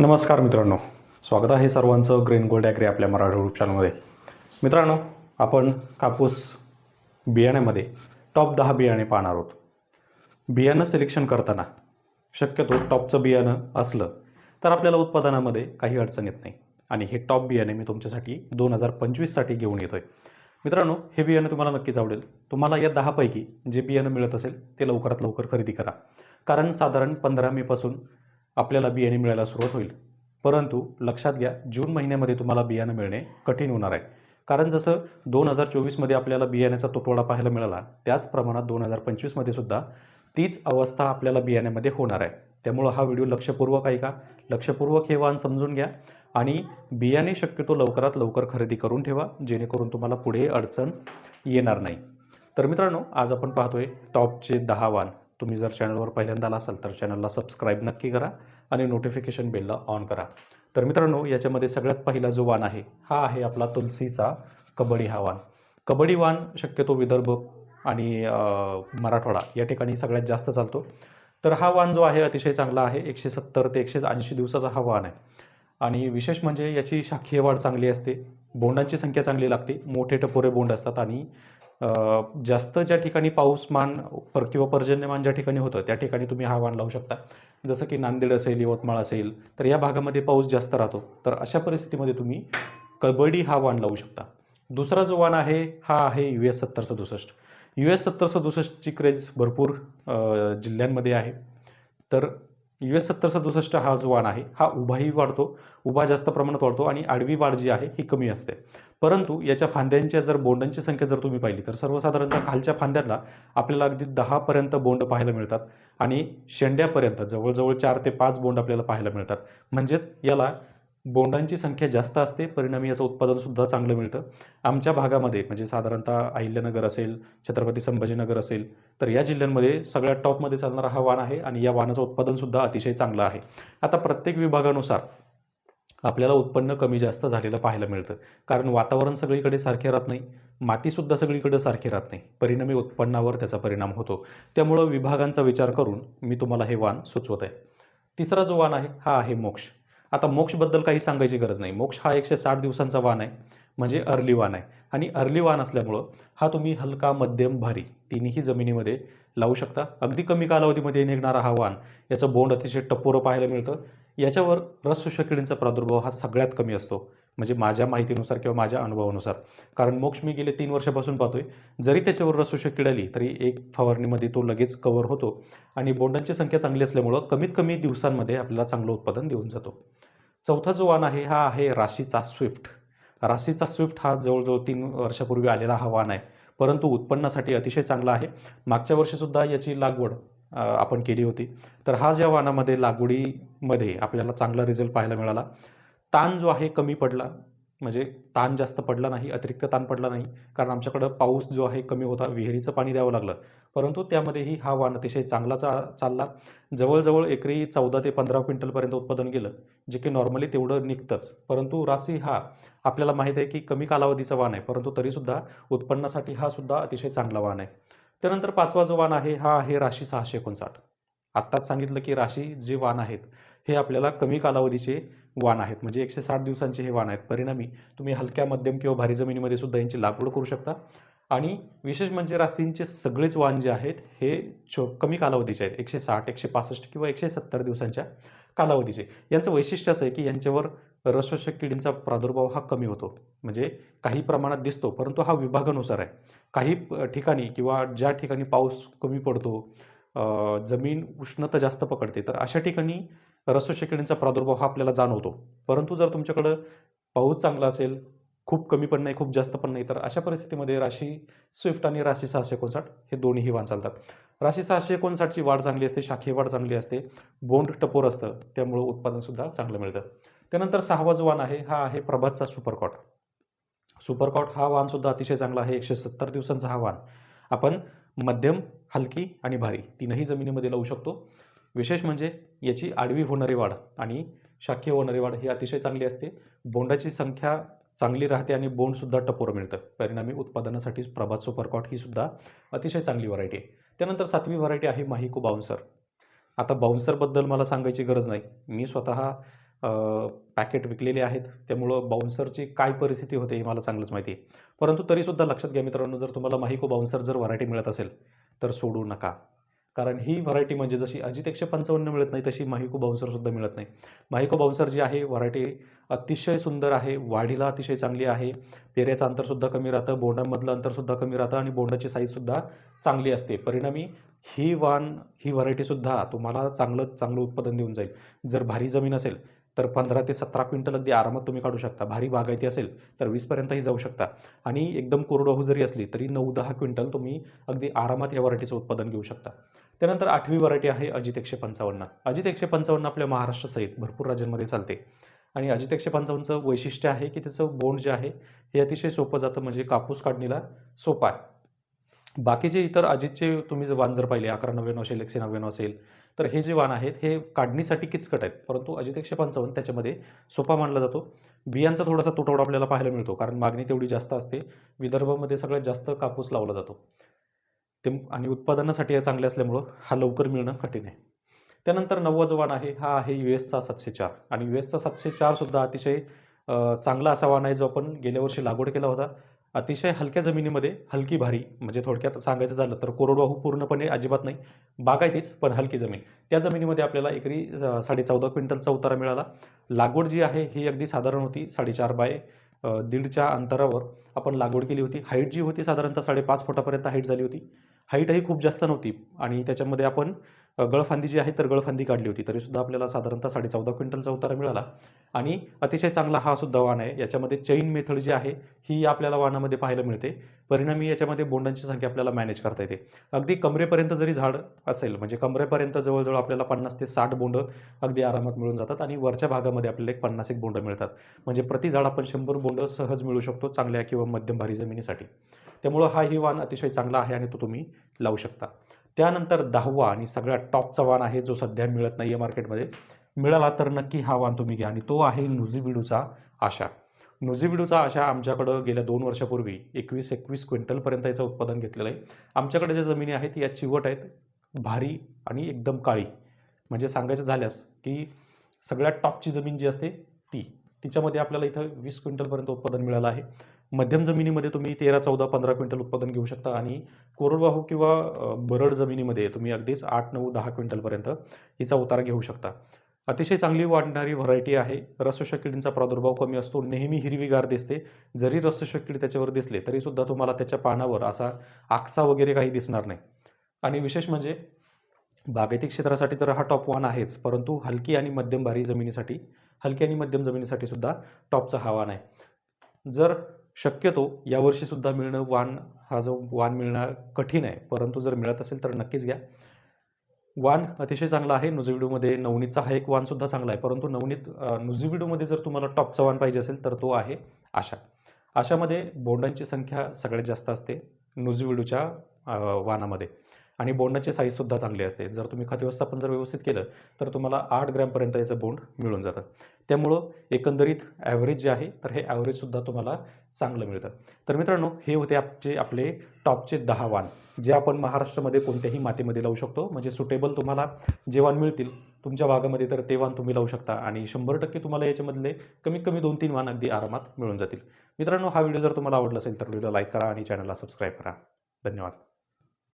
नमस्कार मित्रांनो. स्वागत आहे सर्वांचं ग्रीन गोल्ड ॲग्री आपल्या मराठी यूट्यूब चॅनलमध्ये मित्रांनो आपण कापूस बियाण्यामध्ये टॉप दहा बियाणे पाहणार आहोत. बियाणं सिलेक्शन करताना शक्यतो टॉपचं बियाणं असलं तर आपल्याला उत्पादनामध्ये काही अडचण येत नाही. आणि हे टॉप बियाणे मी तुमच्यासाठी दोन हजार पंचवीससाठी घेऊन येतो आहे मित्रांनो हे बियाणं तुम्हाला नक्कीच आवडेल. तुम्हाला या दहापैकी जे बियाणं मिळत असेल ते लवकरात लवकर खरेदी करा. कारण साधारण पंधरा मेपासून आपल्याला बियाणे मिळायला सुरुवात होईल. परंतु लक्षात घ्या जून महिन्यामध्ये तुम्हाला बियाणं मिळणे कठीण होणार आहे. कारण जसं दोन हजार चोवीसमध्ये आपल्याला बियाण्याचा तुटवडा पाहायला मिळाला त्याच प्रमाणात दोन हजार पंचवीसमध्ये सुद्धा तीच अवस्था आपल्याला बियाण्यामध्ये होणार आहे. त्यामुळं हा व्हिडिओ लक्षपूर्वक ऐका लक्षपूर्वक हे वाहन समजून घ्या आणि बियाणे शक्यतो लवकरात लवकर खरेदी करून ठेवा जेणेकरून तुम्हाला पुढे अडचण येणार नाही. तर मित्रांनो आज आपण पाहतोय टॉपचे दहा वाण तुम्ही जर चॅनलवर पहिल्यांदा आला असाल तर चॅनलला सबस्क्राईब नक्की करा आणि नोटिफिकेशन बेलला ऑन करा. तर मित्रांनो याच्यामध्ये सगळ्यात पहिला जो वाण आहे हा आहे आपला तुलसीचा कबड्डी हा वाण. कबड्डी वाण शक्यतो विदर्भ आणि मराठवाडा या ठिकाणी सगळ्यात जास्त चालतो. तर हा वाण जो आहे अतिशय चांगला आहे. एकशे सत्तर ते एकशे ऐंशी दिवसाचा हा वाण आहे. आणि विशेष म्हणजे याची शाखीय वाढ चांगली असते. बोंडांची संख्या चांगली लागते. मोठे टपोरे बोंड असतात आणि जास्त ज्या ठिकाणी पाऊसमान पर किंवा पर्जन्यमान ज्या ठिकाणी होतं त्या ठिकाणी तुम्ही हा वाण लावू शकता. जसं की नांदेड असेल यवतमाळ असेल तर या भागामध्ये पाऊस जास्त राहतो. तर अशा परिस्थितीमध्ये तुम्ही कबड्डी हा वाण लावू शकता. दुसरा जो वाण आहे हा आहे यू एस सत्तर सदुसष्ट यू एस सत्तर सदुसष्टची क्रेज भरपूर जिल्ह्यांमध्ये आहे. तर यू एस सत्तर सदुसष्ट हा जो वाण आहे हा उभाही वाढतो उभा जास्त प्रमाणात वाढतो आणि आडवी वाढ जी आहे ही कमी असते. परंतु याच्या फांद्यांच्या जर बोंडांची संख्या जर तुम्ही पाहिली तर सर्वसाधारणतः खालच्या फांद्यांना आपल्याला अगदी दहापर्यंत बोंड पाहायला मिळतात आणि शेंड्यापर्यंत जवळजवळ चार ते पाच बोंड आपल्याला पाहायला मिळतात. म्हणजेच याला बोंडांची संख्या जास्त असते परिणामी याचं उत्पादनसुद्धा चांगलं मिळतं. आमच्या भागामध्ये म्हणजे साधारणतः अहिल्यानगर असेल छत्रपती संभाजीनगर असेल तर या जिल्ह्यांमध्ये सगळ्यात टॉपमध्ये चालणारा हा वाण आहे आणि या वाणाचं उत्पादनसुद्धा अतिशय चांगलं आहे. आता प्रत्येक विभागानुसार आपल्याला उत्पन्न कमी जास्त झालेलं पाहायला मिळतं. कारण वातावरण सगळीकडे सारखे राहत नाही मातीसुद्धा सगळीकडे सारखी राहत नाही. परिणामी उत्पन्नावर त्याचा परिणाम होतो. त्यामुळं विभागांचा विचार करून मी तुम्हाला हे वाण सुचवत आहे तिसरा जो वाण आहे हा आहे मोक्ष. आता मोक्षबद्दल काही सांगायची गरज नाही. मोक्ष हा एकशे साठ दिवसांचा वाण आहे. म्हणजे अर्ली वाण आहे. आणि अर्ली वाण असल्यामुळं हा तुम्ही हलका मध्यम भारी तिन्ही जमिनीमध्ये लावू शकता. अगदी कमी कालावधीमध्ये निघणारा हा वाण याचं बोंड अतिशय टपोरं पाहायला मिळतं. याच्यावर रस किडींचा प्रादुर्भाव हा सगळ्यात कमी असतो. म्हणजे माझ्या माहितीनुसार किंवा माझ्या अनुभवानुसार. कारण मोक्ष मी गेले तीन वर्षापासून पाहतोय. जरी त्याच्यावर रसोषक किड आली तरी एक फवारणीमध्ये तो लगेच कव्हर होतो. आणि बोंडांची संख्या चांगली असल्यामुळं कमीत कमी दिवसांमध्ये आपल्याला चांगलं उत्पादन देऊन जातो. चौथा जो वाण आहे हा आहे राशीचा स्विफ्ट. राशीचा स्विफ्ट हा जवळजवळ तीन वर्षापूर्वी आलेला हा वाण आहे. परंतु उत्पन्नासाठी अतिशय चांगला आहे. मागच्या वर्षीसुद्धा याची लागवड आपण केली होती. तर हा ज्या वाणामध्ये लागवडीमध्ये आपल्याला चांगला रिझल्ट पाहायला मिळाला. ताण जो आहे कमी पडला. म्हणजे ताण जास्त पडला नाही अतिरिक्त ताण पडला नाही कारण आमच्याकडं पाऊस जो आहे कमी होता विहिरीचं पाणी द्यावं लागलं. परंतु त्यामध्येही हा वाण अतिशय चांगला चा चालला. जवळजवळ एकरी चौदा ते पंधरा क्विंटलपर्यंत उत्पादन गेलं जे की नॉर्मली तेवढं निघतंच. परंतु राशी हा आपल्याला माहीत आहे की कमी कालावधीचा वाण आहे परंतु तरीसुद्धा उत्पन्नासाठी हा सुद्धा अतिशय चांगला वाण आहे. त्यानंतर पाचवा जो वाण आहे हा आहे राशी सहाशे एकोणसाठ. आत्ताच सांगितलं की राशी जे वाण आहेत हे आपल्याला कमी कालावधीचे वाण आहेत. म्हणजे एकशे साठ दिवसांचे हे वाण आहेत. परिणामी तुम्ही हलक्या मध्यम किंवा भारी जमिनीमध्ये सुद्धा यांची लागवड करू शकता. आणि विशेष म्हणजे राशींचे सगळेच वाण जे आहेत हे छो कमी कालावधीचे आहेत. एकशे साठ एकशे पासष्ट किंवा एकशे सत्तर दिवसांच्या कालावधीचे. यांचं वैशिष्ट्य असं आहे की यांच्यावर रसवशक किडींचा प्रादुर्भाव हा कमी होतो. म्हणजे काही प्रमाणात दिसतो परंतु हा विभागानुसार आहे. काही ठिकाणी किंवा ज्या ठिकाणी पाऊस कमी पडतो जमीन उष्णता जास्त पकडते तर अशा ठिकाणी रसवशकिडींचा प्रादुर्भाव हा आपल्याला जाणवतो. परंतु जर तुमच्याकडं पाऊस चांगला असेल खूप कमी पण नाही खूप जास्त पण नाही तर अशा परिस्थितीमध्ये राशी स्विफ्ट आणि राशी सहाशे एकोणसाठ हे दोन्हीही वाण चालतात. राशी सहाशे एकोणसाठची वाढ चांगली असते शाखी वाढ चांगली असते बोंड टपोर असतं त्यामुळं उत्पादनसुद्धा चांगलं मिळतं. त्यानंतर सहावा जो वाण आहे हा आहे प्रभातचा सुपरकॉट. सुपरकॉट हा वाहनसुद्धा अतिशय चांगला आहे एकशे सत्तर दिवसांचा हा वाण आपण मध्यम हलकी आणि भारी तीनही जमिनीमध्ये लावू शकतो. विशेष म्हणजे याची आडवी होणारी वाढ आणि शाखीय होणारी वाढ ही अतिशय चांगली असते. बोंडाची संख्या चांगली राहते आणि बोंडसुद्धा टपोर मिळतं. परिणामी उत्पादनासाठी प्रभात सुपरकॉट ही सुद्धा अतिशय चांगली व्हरायटी आहे. त्यानंतर सातवी व्हरायटी आहे माहिको बाउन्सर. आता बाउन्सरबद्दल मला सांगायची गरज नाही. मी स्वतः पॅकेट विकलेले आहेत. त्यामुळं बाउन्सरची काय परिस्थिती होते हे मला चांगलंच माहिती आहे. परंतु तरीसुद्धा लक्षात घ्या मित्रांनो जर तुम्हाला माहिको बाउन्सर जर व्हरायटी मिळत असेल तर सोडू नका. कारण ही व्हरायटी म्हणजे जशी अजित एकशे पंचावन्न मिळत नाही तशी माहिको बाउन्सरसुद्धा मिळत नाही. माहिको बाउन्सर जी आहे व्हरायटी अतिशय सुंदर आहे वाढीला अतिशय चांगली आहे. पेऱ्याचं अंतरसुद्धा कमी राहतं बोंडामधलं अंतरसुद्धा कमी राहतं आणि बोंडाची साईजसुद्धा चांगली असते. परिणामी ही वाण ही व्हरायटीसुद्धा तुम्हाला चांगलं चांगलं उत्पादन देऊन जाईल. जर भारी जमीन असेल तर पंधरा ते सतरा क्विंटल अगदी आरामात तुम्ही काढू शकता. भारी बागायती असेल तर वीसपर्यंतही जाऊ शकता. आणि एकदम कोरडवाहू जरी असली तरी नऊ दहा क्विंटल तुम्ही अगदी आरामात या व्हरायटीचं उत्पादन घेऊ शकता. त्यानंतर आठवी व्हरायटी आहे अजित एकशे पंचावन्न. अजित एकशे पंचावन्न आपल्या महाराष्ट्रासहित भरपूर राज्यांमध्ये चालते. आणि अजित एकशे पंचावन्नचं वैशिष्ट्य आहे की त्याचं बोंड जे आहे हे अतिशय सोपं जातं म्हणजे कापूस काढणीला सोपं आहे. बाकीचे इतर अजितचे तुम्ही जर वांजर पाहिले अकरा नव्याण्णव असेल एकशे नव्याण्णव असेल तर हे जे वाण आहेत हे काढणीसाठी किचकट आहेत. परंतु अजित एकशे पंचावन्न त्याच्यामध्ये सोपा मानला जातो. बियांचा थोडासा तुटवडा आपल्याला पाहायला मिळतो कारण मागणी तेवढी जास्त असते. विदर्भामध्ये सगळ्यात जास्त कापूस लावला जातो. ते आणि उत्पादनासाठी हे चांगले असल्यामुळं हा लवकर मिळणं कठीण आहे. त्यानंतर नववा जो वाण आहे हा आहे यू एसचा सातशे चार. आणि यू एसचा सातशे चारसुद्धा अतिशय चांगला असा वाण आहे जो आपण गेल्या वर्षी लागवड केला होता. अतिशय हलक्या जमिनीमध्ये हलकी भारी म्हणजे थोडक्यात सांगायचं झालं तर कोरडवाहू पूर्णपणे अजिबात नाही. बागायतीच पण हलकी जमीन. त्या जमिनीमध्ये आपल्याला एकरी साडेचौदा साडे चौदा क्विंटलचा उतारा मिळाला. लागवड जी आहे ही अगदी साधारण होती साडेचार बाय दीडच्या अंतरावर आपण लागवड केली होती. हाईट जी होती साधारणतः साडेपाच फुटापर्यंत हाईट झाली होती. हाईटही खूप जास्त नव्हती आणि त्याच्यामध्ये आपण गळफांदी जी आहे तर गळफांदी काढली होती. तरीसुद्धा आपल्याला साधारणतः साडे चौदा क्विंटलचा उतारा मिळाला. आणि अतिशय चांगला हा सुद्धा वाण आहे. याच्यामध्ये चैन मेथड जी आहे ही आपल्याला वाणामध्ये पाहायला मिळते. परिणामी याच्यामध्ये बोंडांची संख्या आपल्याला मॅनेज करता येते. अगदी कमरेपर्यंत जरी झाड असेल म्हणजे कमरेपर्यंत जवळजवळ आपल्याला पन्नास ते साठ बोंड अगदी आरामात मिळून जातात आणि वरच्या भागामध्ये आपल्याला एक पन्नास एक बोंड मिळतात. म्हणजे प्रति झाड आपण शंभर बोंड सहज मिळू शकतो चांगल्या किंवा मध्यम भारी जमिनीसाठी. त्यामुळं हा ही वाण अतिशय चांगला आहे आणि तो तुम्ही लावू शकता. त्यानंतर दहावा आणि सगळ्यात टॉपचा वाण आहे जो सध्या मिळत नाही आहे मार्केटमध्ये. मिळाला तर नक्की हा वाण तुम्ही घ्या. आणि तो आहे नुझीबिडूचा आशा. नुझीबिडूचा आशा आमच्याकडं गेल्या दोन वर्षापूर्वी एकवीस एकवीस क्विंटलपर्यंत याचं उत्पादन घेतलेलं आहे. आमच्याकडे ज्या जमिनी आहेत या चिवट आहेत भारी आणि एकदम काळी. म्हणजे सांगायचं झाल्यास की सगळ्यात टॉपची जमीन जी असते ती. तिच्यामध्ये आपल्याला इथं वीस क्विंटलपर्यंत उत्पादन मिळालं आहे. मध्यम जमिनीमध्ये तुम्ही तेरा चौदा पंधरा क्विंटल उत्पादन घेऊ शकता आणि कोरडवाहू किंवा बरड जमिनीमध्ये तुम्ही अगदीच आठ नऊ दहा क्विंटलपर्यंत हिचा उतारा घेऊ शकता. अतिशय चांगली वाढणारी व्हरायटी आहे. रसशोषक किडींचा प्रादुर्भाव कमी असतो. नेहमी हिरवीगार दिसते. जरी रसशोषक किडी त्याच्यावर दिसले तरीसुद्धा तुम्हाला त्याच्या पानावर असा आकसा वगैरे काही दिसणार नाही. आणि विशेष म्हणजे बागायती क्षेत्रासाठी तर हा टॉप वन आहेच परंतु हलकी आणि मध्यम भारी जमिनीसाठी हलकी आणि मध्यम जमिनीसाठी सुद्धा टॉपचा हा वाण आहे जर शक्यतो यावर्षीसुद्धा मिळणं वाण हा जो वाण मिळणं कठीण आहे परंतु जर मिळत असेल तर नक्कीच घ्या. वाण अतिशय चांगला आहे नुझिविडोमध्ये नवनीतचा हा एक वाणसुद्धा चांगला आहे परंतु नवनीत अ, जर तुम्हाला टॉपचा वाण पाहिजे असेल तर तो आहे आशा. आशामध्ये बोंडांची संख्या सगळ्यात जास्त असते नुझिविडोच्या वाणामध्ये. आणि बोंडाची साईजसुद्धा चांगली असते. जर तुम्ही खत व्यवस्थापन जर व्यवस्थित केलं तर तुम्हाला आठ ग्रॅमपर्यंत याचं बोंड मिळून जातं. त्यामुळं एकंदरीत ॲव्हरेज जे आहे तर हे ॲव्हरेजसुद्धा तुम्हाला चांगलं मिळतं. तर मित्रांनो हे होते आपचे आपले टॉपचे दहा वाण जे आपण महाराष्ट्रामध्ये कोणत्याही मातीमध्ये लावू शकतो. म्हणजे सुटेबल तुम्हाला जे वाण मिळतील तुमच्या भागामध्ये तर ते वाण तुम्ही लावू शकता आणि शंभर टक्के तुम्हाला याच्यामधले कमीत कमी दोन तीन वाण अगदी आरामात मिळून जातील. मित्रांनो हा व्हिडिओ जर तुम्हाला आवडला असेल तर व्हिडिओ लाईक करा आणि चॅनलला सबस्क्राईब करा. धन्यवाद.